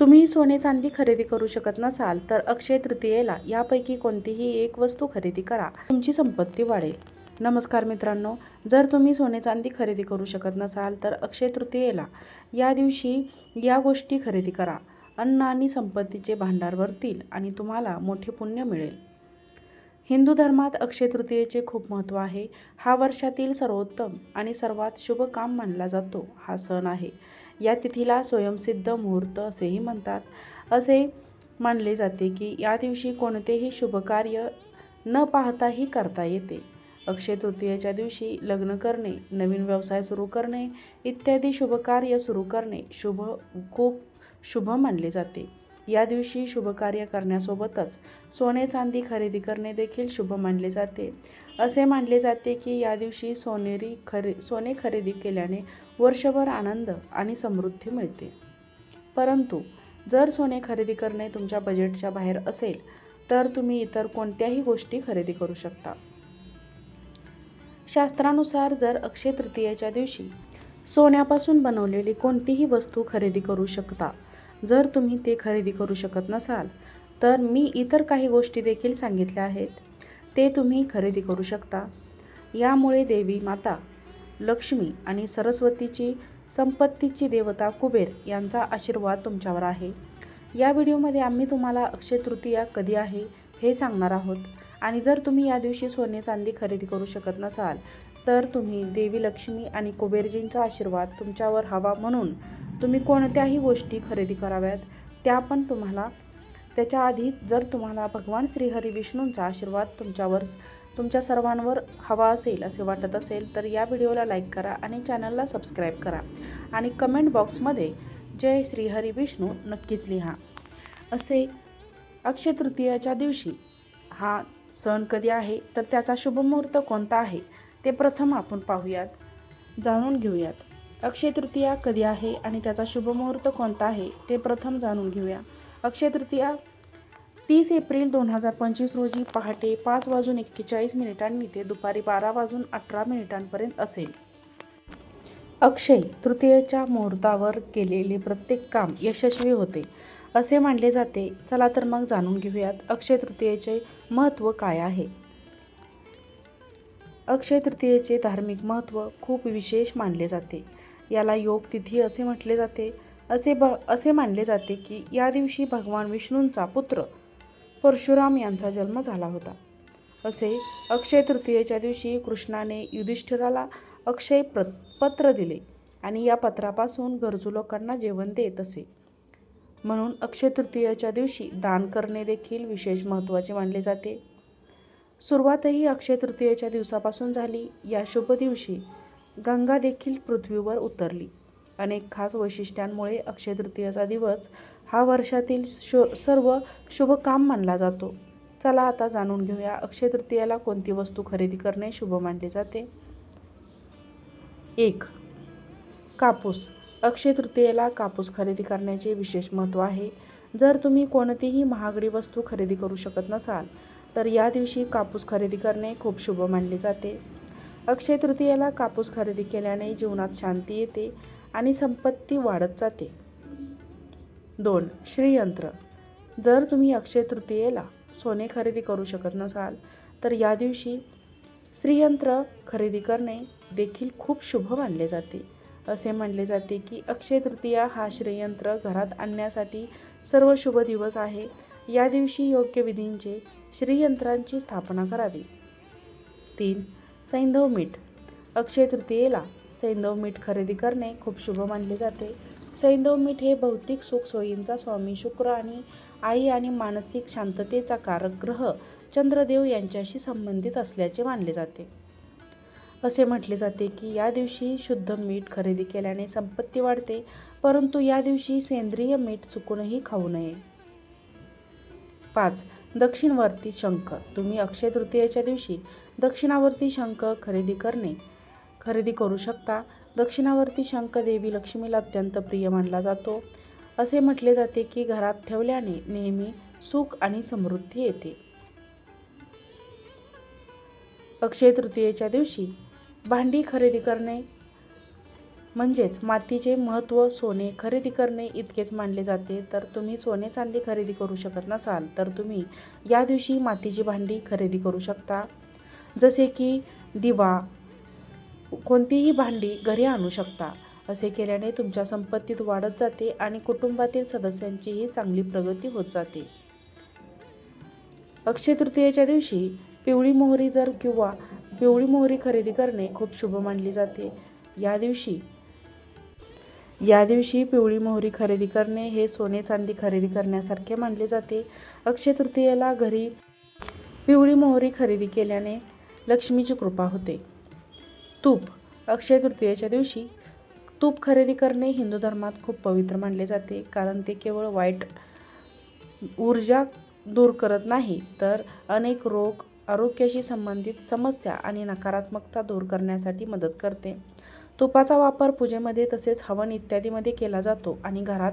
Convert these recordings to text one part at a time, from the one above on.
तुम्ही सोने चांदी खरेदी करू शकत नसाल तर अक्षय तृतीयेला यापैकी कोणतीही एक वस्तू खरेदी करा. तुमची संपत्ती वाढेल. नमस्कार मित्रांनो जर तुम्ही सोने चांदी खरेदी करू शकत नसाल तर अक्षय तृतीयेला या दिवशी या गोष्टी खरेदी करा. अन्न आणि संपत्तीचे भांडार भरतील आणि तुम्हाला मोठे पुण्य मिळेल. हिंदू धर्मात अक्षय तृतीयेचे खूप महत्त्व आहे. हा वर्षातील सर्वोत्तम आणि सर्वात शुभ काम मानला जातो. हा सण आहे. या तिथीला स्वयंसिद्ध मुहूर्त असेही म्हणतात. असे मानले जाते की या दिवशी कोणतेही शुभकार्य न पाहताही करता येते. अक्षय तृतीयेच्या दिवशी लग्न करणे नवीन व्यवसाय सुरू करणे इत्यादी शुभकार्य सुरू करणे शुभ खूप शुभ मानले जाते. या दिवशी शुभकार्य करण्यासोबतच सोने चांदी खरेदी करणे देखील शुभ मानले जाते. असे मानले जाते की या दिवशी सोनेरी खरे सोने खरेदी केल्याने वर्षभर आनंद आणि समृद्धी मिळते. परंतु जर सोने खरेदी करणे तुमच्या बजेटच्या बाहेर असेल तर तुम्ही इतर कोणत्याही गोष्टी खरेदी करू शकता. शास्त्रानुसार जर अक्षय तृतीयेच्या दिवशी सोन्यापासून बनवलेली कोणतीही वस्तू खरेदी करू शकता जर तुम्ही ते खरेदी करू शकत नसाल तर मी इतर काही गोष्टी देखील सांगितल्या आहेत. ते तुम्ही खरेदी करू शकता. यामुळे देवी माता लक्ष्मी आणि सरस्वतीची संपत्तीची देवता कुबेर यांचा आशीर्वाद तुमच्यावर आहे. या व्हिडिओमध्ये आम्ही तुम्हाला अक्षय तृतीया कधी आहे हे सांगणार आहोत. आणि जर तुम्ही या दिवशी सोने चांदी खरेदी करू शकत नसाल तर तुम्ही देवी लक्ष्मी आणि कुबेरजींचा आशीर्वाद तुमच्यावर हवा म्हणून तुम्ही कोणत्याही गोष्टी खरेदी कराव्यात त्या पण तुम्हाला त्याच्या आधी जर तुम्हाला भगवान श्रीहरी विष्णूंचा आशीर्वाद तुमच्यावर तुमच्या सर्वांवर हवा असेल असे वाटत असेल तर या व्हिडिओला लाईक करा आणि चॅनलला सबस्क्राईब करा. आणि कमेंट बॉक्समध्ये जय श्रीहरी विष्णू नक्कीच लिहा. असे अक्षय तृतीयाच्या दिवशी हा सण कधी आहे तर त्याचा शुभमुहूर्त कोणता आहे ते प्रथम आपण पाहूयात जाणून घेऊयात. अक्षय तृतीया कधी आहे आणि त्याचा शुभमुहूर्त कोणता आहे ते प्रथम जाणून घेऊया. अक्षय तृतीया तीस एप्रिल दोन हजार पंचवीस रोजी पहाटे पाच वाजून एक्केचाळीस मिनिटांनी ते दुपारी बारा वाजून अठरा मिनिटांपर्यंत असेल. अक्षय तृतीयेच्या मुहूर्तावर केलेले प्रत्येक काम यशस्वी होते असे मानले जाते. चला तर मग जाणून घेऊयात अक्षय तृतीयेचे महत्त्व काय आहे. अक्षय तृतीयेचे धार्मिक महत्त्व खूप विशेष मानले जाते. याला योग तिथी असे म्हटले जाते. असे भ असे मानले जाते की या दिवशी भगवान विष्णूंचा पुत्र परशुराम यांचा जन्म झाला होता. असे अक्षय तृतीयेच्या दिवशी कृष्णाने युधिष्ठिराला अक्षय प्र पत्र दिले आणि या पत्रापासून गरजू लोकांना जेवण देत असे. म्हणून अक्षय तृतीयेच्या दिवशी दान करणे देखील विशेष महत्त्वाचे मानले जाते. सुरुवातही अक्षय तृतीयेच्या दिवसापासून झाली. या शुभ दिवशी गंगा देखील पृथ्वीवर उतरली. अनेक खास वैशिष्ट्यांमुळे अक्षय तृतीयेचा दिवस हा वर्षातील शो सर्व शुभ काम मानला जातो. चला आता जाणून घेऊया अक्षय तृतीयाला कोणती वस्तू खरेदी करणे शुभ मानले जाते. एक कापूस. अक्षय तृतीयेला कापूस खरेदी करण्याचे विशेष महत्त्व आहे. जर तुम्ही कोणतीही महागडी वस्तू खरेदी करू शकत नसाल तर या दिवशी कापूस खरेदी करणे खूप शुभ मानले जाते. अक्षय तृतीयेला कापूस खरेदी केल्याने जीवनात शांती येते. आणि संपत्ती वाढत जाते. दोन श्रीयंत्र. जर तुम्ही अक्षय तृतीयेला सोने खरेदी करू शकत नसाल तर या दिवशी श्रीयंत्र खरेदी करणे देखील खूप शुभ मानले जाते. असे मानले जाते की अक्षय तृतीया हा श्रीयंत्र घरात आणण्यासाठी सर्व शुभ दिवस आहे. या दिवशी योग्य विधींचे श्रीयंत्रांची स्थापना करावी. तीन सैंधव मीठ. अक्षय तृतीयेला सैंधव मीठ खरेदी करणे खूप शुभ मानले जाते. सैंधव मीठ हे भौतिक सुखसोयींचा स्वामी शुक्र आणि आई आणि मानसिक शांततेचा कारक ग्रह चंद्रदेव यांच्याशी संबंधित असल्याचे मानले जाते. असे म्हटले जाते की या दिवशी शुद्ध मीठ खरेदी केल्याने संपत्ती वाढते परंतु या दिवशी सेंद्रिय मीठ चुकूनही खाऊ नये. पाच. दक्षिणवर्ती शंख. तुम्ही अक्षय तृतीयेच्या दिवशी दक्षिणावर्ती शंख खरेदी करणे खरेदी करू शकता. दक्षिणावर्ती शंख देवी लक्ष्मीला अत्यंत प्रिय मानला जातो. असे म्हटले जाते की घरात ठेवल्याने नेहमी सुख आणि समृद्धी येते. अक्षय तृतीयेच्या दिवशी भांडी खरेदी करणे म्हणजेच मातीचे महत्त्व सोने खरेदी करणे इतकेच मानले जाते. तर तुम्ही सोने चांदी खरेदी करू शकत नसाल तर तुम्ही या दिवशी मातीची भांडी खरेदी करू शकता. जसे की दिवा कोणतीही भांडी घरी आणू शकता. असे केल्याने तुमच्या संपत्तीत वाढत जाते आणि कुटुंबातील सदस्यांचीही चांगली प्रगती होत जाते. अक्षय तृतीयेच्या दिवशी पिवळी मोहरी जर किंवा पिवळी मोहरी खरेदी करणे खूप शुभ मानली जाते. या दिवशी या दिवशी पिवळी मोहरी खरेदी करणे हे सोने चांदी खरेदी करण्यासारखे मानले जाते. अक्षय तृतीयेला घरी पिवळी मोहरी खरेदी केल्याने लक्ष्मीची कृपा होते. तूप. अक्षय तृतीयेच्या दिवशी तूप खरेदी करणे हिंदू धर्मात खूप पवित्र मानले जाते कारण ते केवळ वाईट ऊर्जा दूर करत नाही तर अनेक रोग आरोग्याशी संबंधित समस्या आणि नकारात्मकता दूर करण्यासाठी मदत करते. तुपाचा वापर पूजेमध्ये तसेच हवन इत्यादीमध्ये केला जातो आणि घरात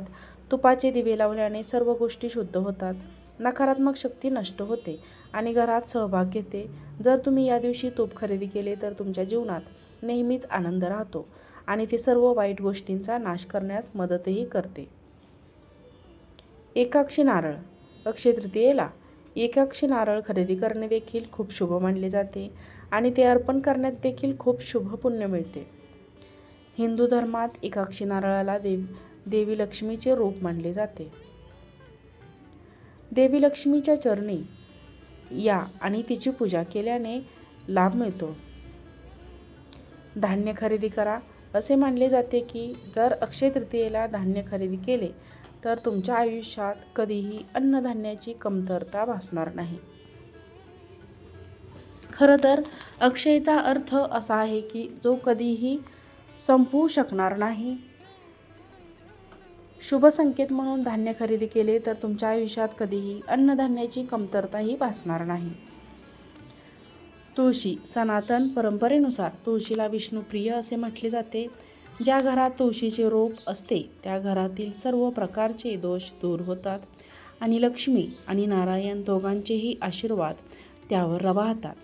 तुपाचे दिवे लावल्याने सर्व गोष्टी शुद्ध होतात. नकारात्मक शक्ती नष्ट होते आणि घरात सहभाग घेते. जर तुम्ही या दिवशी तूप खरेदी केले तर तुमच्या जीवनात नेहमीच आनंद राहतो आणि ते सर्व वाईट गोष्टींचा नाश करण्यास मदतही करते. एकाक्षी नारळ. अक्षय तृतीयेला एकाक्षी नारळ खरेदी करणे देखील खूप शुभ मानले जाते आणि ते अर्पण करण्यात देखील खूप शुभ पुण्य मिळते. हिंदू धर्मात एकाक्षी नारळाला देव देवी लक्ष्मीचे रूप मानले जाते. देवी लक्ष्मीच्या चरणी या आणि तिची पूजा केल्याने लाभ मिळतो. धान्य खरेदी करा. असे मानले जाते की जर अक्षय तृतीयेला धान्य खरेदी केले तर तुमच्या आयुष्यात कधीही अन्नधान्याची कमतरता भासणार नाही. खरं तर अक्षयचा अर्थ असा आहे की जो कधीही संपवू शकणार नाही. शुभ संकेत म्हणून धान्य खरेदी केले तर तुमच्या आयुष्यात कधीही अन्नधान्याची कमतरताही भासणार नाही. तुळशी सनातन परंपरेनुसार तुळशीला विष्णुप्रिय असे म्हटले जाते. ज्या घरात तुळशीचे रोप असते त्या घरातील सर्व प्रकारचे दोष दूर होतात आणि लक्ष्मी आणि नारायण दोघांचेही आशीर्वाद त्यावर रवाहतात.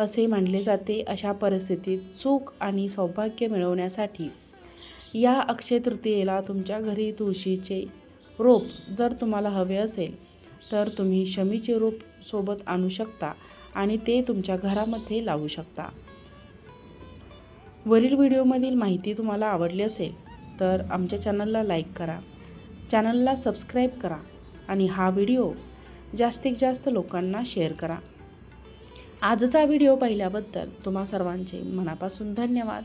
असे मानले जाते अशा परिस्थितीत सुख आणि सौभाग्य मिळवण्यासाठी या अक्षय तृतीयेला तुमच्या घरी तुळशीचे रोप जर तुम्हाला हवे असेल तर तुम्ही शमीचे रोप सोबत आणू शकता आणि ते तुमच्या घरामध्ये लावू शकता. वरील व्हिडिओमधील माहिती तुम्हाला आवडली असेल तर आमच्या चॅनलला लाईक करा. चॅनलला सबस्क्राईब करा आणि हा व्हिडिओ जास्तीत जास्त लोकांना शेअर करा. आजचा व्हिडिओ पाहिल्याबद्दल तुम्हा सर्वांचे मनापासून धन्यवाद.